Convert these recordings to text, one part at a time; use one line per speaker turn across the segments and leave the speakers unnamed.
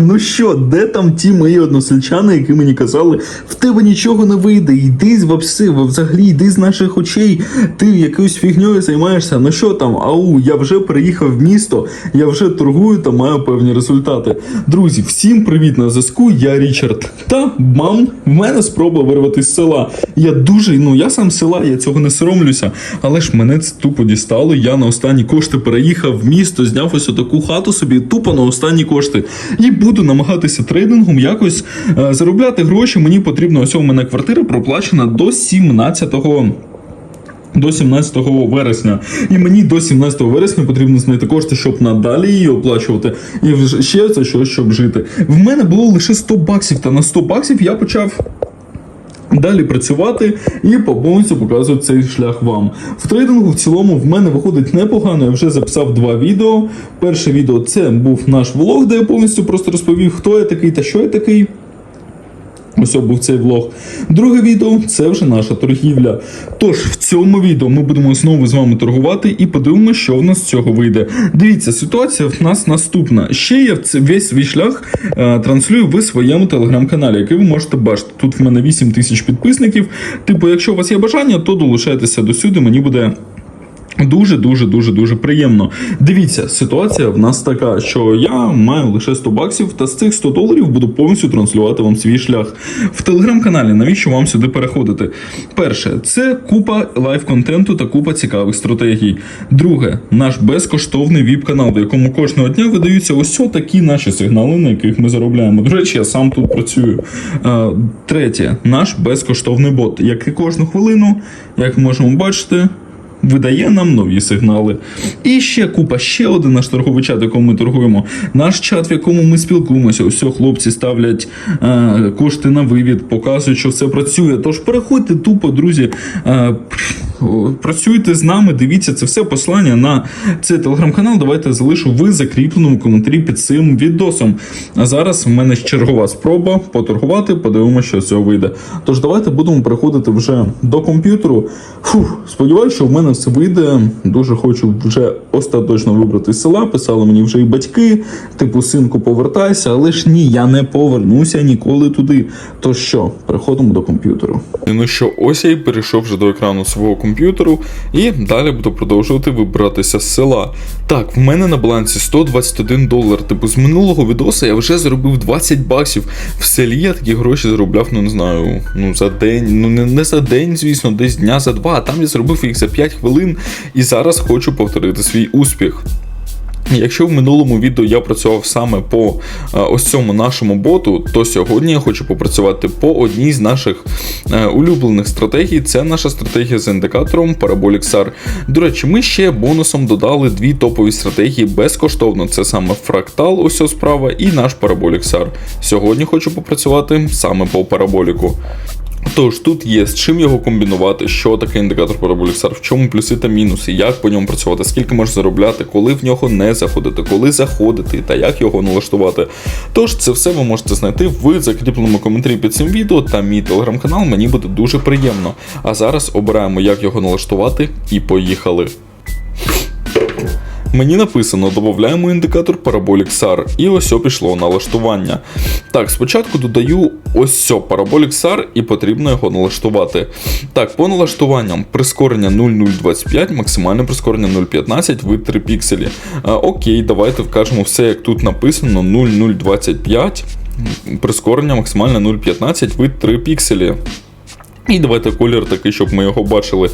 Ну що, де там ті мої односельчани, які мені казали, в тебе нічого не вийде, йди вапси, взагалі йди з наших очей, ти якоюсь фігньою займаєшся. Ну що там, ау, я вже приїхав в місто, я вже торгую та маю певні результати. Друзі, всім привіт на зв'язку, я Річард. Та мам, в мене спроба вирвати з села. Я дуже, ну я сам села, я цього не соромлюся, але ж мене це тупо дістало. Я на останні кошти переїхав в місто, зняв ось таку хату собі, тупо на останні кошти. І буду намагатися трейдингом якось е, заробляти гроші. Мені потрібно ось у мене квартира проплачена до 17-го. До 17 вересня, і мені до 17 вересня потрібно знайти кошти, щоб надалі її оплачувати, і ще це щось, щоб жити. В мене було лише 100 баксів, та на 100 баксів я почав Далі працювати і по повністю показувати цей шлях вам. В трейдингу в цілому в мене виходить непогано. Я вже записав два відео. Перше відео це був наш влог, де я повністю просто розповів, хто я такий та що я такий. Ось був цей влог. Друге відео це вже наша торгівля. Тож в цьому відео ми будемо знову з вами торгувати і подивимося, що в нас з цього вийде. Дивіться, ситуація в нас наступна. Ще я весь свій шлях е, транслюю в своєму телеграм-каналі, який ви можете бачити. Тут в мене 8 тисяч підписників. Типу, якщо у вас є бажання, то долучайтеся до сюди. Мені буде. Дуже, дуже, дуже, дуже приємно. Дивіться, ситуація в нас така, що я маю лише 100 баксів, та з цих 100 доларів буду повністю транслювати вам свій шлях в телеграм-каналі. Навіщо вам сюди переходити? Перше, це купа лайв-контенту та купа цікавих стратегій. Друге, наш безкоштовний віп-канал, в якому кожного дня видаються ось такі наші сигнали, на яких ми заробляємо. До речі, я сам тут працюю. Е, Третє, наш безкоштовний бот, який кожну хвилину, як ми можемо бачити видає нам нові сигнали. І ще купа, ще один наш торговий чат, якому ми торгуємо. Наш чат, в якому ми спілкуємося. Усьо хлопці ставлять е, кошти на вивід, показують, що все працює. Тож переходьте тупо, друзі. Е, Працюйте з нами, дивіться це все послання на цей телеграм-канал. Давайте залишу в закріпленому коментарі під цим відосом. А зараз в мене чергова спроба поторгувати, подивимося, що з цього вийде. Тож давайте будемо переходити вже до комп'ютеру. Фух, сподіваюся, що в мене все вийде. Дуже хочу вже остаточно вибрати села. Писали мені вже і батьки, типу, синку, повертайся, але ж ні, я не повернуся ніколи туди. То що, переходимо до комп'ютеру.
Ну що, ось я і перейшов вже до екрану свого комп'ютеру, і далі буду продовжувати вибиратися з села. Так, в мене на балансі 121 долар. Типу, з минулого відоса я вже заробив 20 баксів. В селі я такі гроші заробляв, ну не знаю, ну за день, ну не, не за день, звісно, десь дня за два, а там я зробив їх за 5 хвилин і зараз хочу повторити свій успіх. Якщо в минулому відео я працював саме по е, ось цьому нашому боту, то сьогодні я хочу попрацювати по одній з наших е, улюблених стратегій. Це наша стратегія з індикатором Parabolic SAR. До речі, ми ще бонусом додали дві топові стратегії безкоштовно. Це саме фрактал, ось справа, і наш Parabolic SAR. Сьогодні хочу попрацювати саме по параболіку. Тож тут є з чим його комбінувати, що таке індикатор параболіксар, в чому плюси та мінуси, як по ньому працювати, скільки можеш заробляти, коли в нього не заходити, коли заходити та як його налаштувати. Тож це все ви можете знайти в закріпленому коментарі під цим відео та мій телеграм-канал, мені буде дуже приємно. А зараз обираємо, як його налаштувати, і поїхали. Мені написано, додаємо індикатор Parabolic SAR, і ось пішло налаштування. Так, спочатку додаю ось Parabolic SAR і потрібно його налаштувати. Так, по налаштуванням прискорення 0,025, максимальне прискорення 0,15 вид 3 пікселі. А, окей, давайте вкажемо все, як тут написано 0,025. Прискорення максимальне 0,15 вид 3 пікселі. І давайте колір такий, щоб ми його бачили.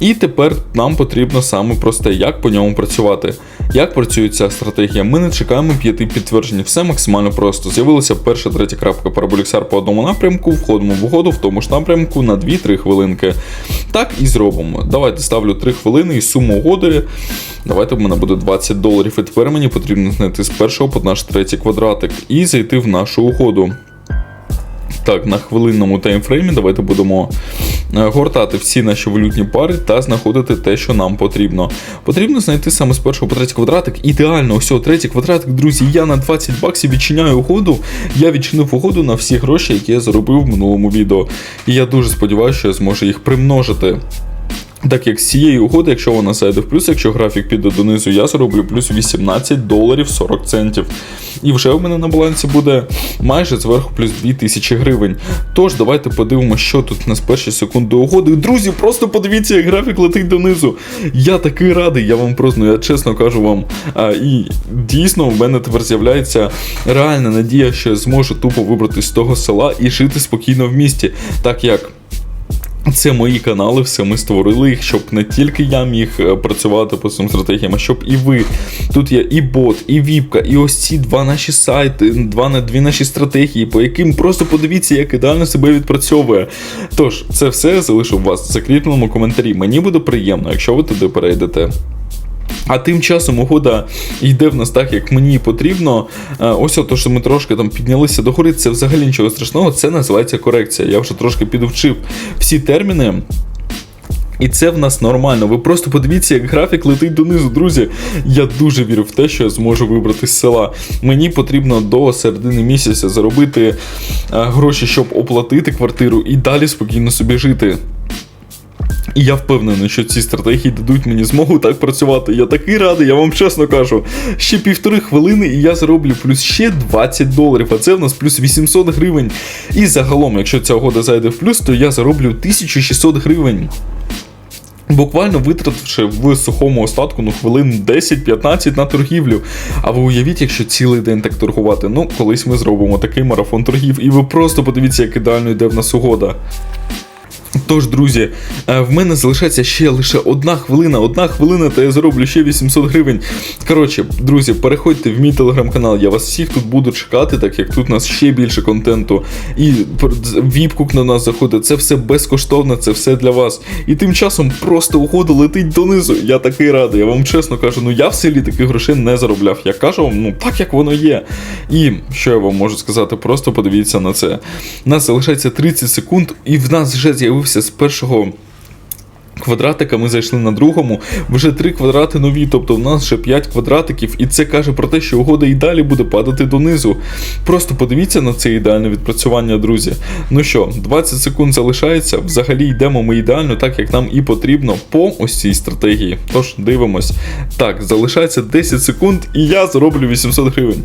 І тепер нам потрібно саме просте, як по ньому працювати. Як працює ця стратегія? Ми не чекаємо п'яти підтверджень, все максимально просто. З'явилася перша третя крапка параболіксар по одному напрямку, входимо в угоду в тому ж напрямку на 2-3 хвилинки. Так і зробимо. Давайте ставлю 3 хвилини і суму угоди. Давайте в мене буде 20 доларів. І тепер мені потрібно знайти з першого по наш третій квадратик і зайти в нашу угоду. Так, на хвилинному таймфреймі давайте будемо е, гортати всі наші валютні пари та знаходити те, що нам потрібно. Потрібно знайти саме з першого по третій квадратик. Ідеально, ось третій квадратик, друзі. Я на 20 баксів відчиняю угоду. Я відчинив угоду на всі гроші, які я заробив в минулому відео. І я дуже сподіваюся, що я зможу їх примножити. Так як з цієї угоди, якщо вона зайде в плюс, якщо графік піде донизу, я зароблю плюс 18 доларів 40 центів. І вже в мене на балансі буде майже зверху плюс 2000 гривень. Тож давайте подивимося, що тут у нас перші секунди угоди. Друзі, просто подивіться, як графік летить донизу. Я такий радий, я вам просто, я чесно кажу вам. А, і дійсно в мене тепер з'являється реальна надія, що я зможу тупо вибратися з того села і жити спокійно в місті. Так як. Це мої канали, все ми створили їх, щоб не тільки я міг е, працювати по цим стратегіям, а щоб і ви. Тут є і бот, і віпка, і ось ці два наші сайти, два на дві наші стратегії, по яким просто подивіться, як ідеально себе відпрацьовує. Тож, це все залишу в вас в закріпленому коментарі. Мені буде приємно, якщо ви туди перейдете. А тим часом угода йде в нас так, як мені потрібно. Е, Ось ото, що ми трошки там піднялися до гори, це взагалі нічого страшного, це називається корекція. Я вже трошки підвчив всі терміни. І це в нас нормально. Ви просто подивіться, як графік летить донизу, друзі. Я дуже вірю в те, що я зможу вибрати з села. Мені потрібно до середини місяця заробити е, гроші, щоб оплатити квартиру і далі спокійно собі жити. І я впевнений, що ці стратегії дадуть мені змогу так працювати. Я такий радий, я вам чесно кажу. Ще півтори хвилини, і я зароблю плюс ще 20 доларів, а це в нас плюс 800 гривень. І загалом, якщо ця угода зайде в плюс, то я зароблю 1600 гривень. Буквально витративши в сухому остатку ну, хвилин 10-15 на торгівлю. А ви уявіть, якщо цілий день так торгувати. Ну, колись ми зробимо такий марафон торгів, і ви просто подивіться, як ідеально йде в нас угода. Тож, друзі, е, в мене залишається ще лише одна хвилина, одна хвилина, та я зароблю ще 800 гривень. Коротше, друзі, переходьте в мій телеграм-канал, я вас всіх тут буду чекати, так як тут у нас ще більше контенту. І віпкук на нас заходить, це все безкоштовно, це все для вас. І тим часом просто угода летить донизу. Я такий радий. Я вам чесно кажу, ну я в селі таких грошей не заробляв. Я кажу вам, ну так як воно є. І що я вам можу сказати, просто подивіться на це. У нас залишається 30 секунд, і в нас вже з'явився з першого. Квадратика ми зайшли на другому, вже три квадрати нові, тобто в нас ще 5 квадратиків, і це каже про те, що угода і далі буде падати донизу. Просто подивіться на це ідеальне відпрацювання, друзі. Ну що, 20 секунд залишається. Взагалі йдемо ми ідеально, так як нам і потрібно по ось цій стратегії. Тож дивимось. Так, залишається 10 секунд, і я зароблю 800 гривень.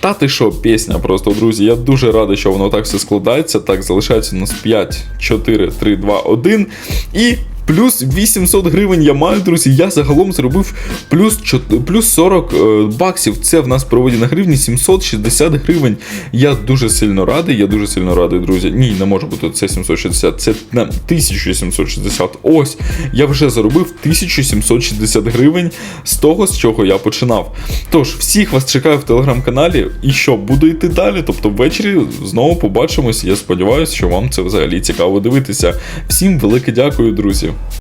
Та ти що, пісня просто, друзі. Я дуже радий, що воно так все складається. Так, залишається у нас 5, 4, 3, 2, 1. І. Плюс 800 гривень я маю, друзі. Я загалом зробив плюс, 4, плюс 40 е, баксів. Це в нас проводі на гривні 760 гривень. Я дуже сильно радий, я дуже сильно радий, друзі. Ні, не може бути це 760, це на 1760. Ось, я вже заробив 1760 гривень з того, з чого я починав. Тож, всіх вас чекаю в телеграм-каналі. І що, буду йти далі. Тобто ввечері знову побачимось. Я сподіваюся, що вам це взагалі цікаво дивитися. Всім велике дякую, друзі.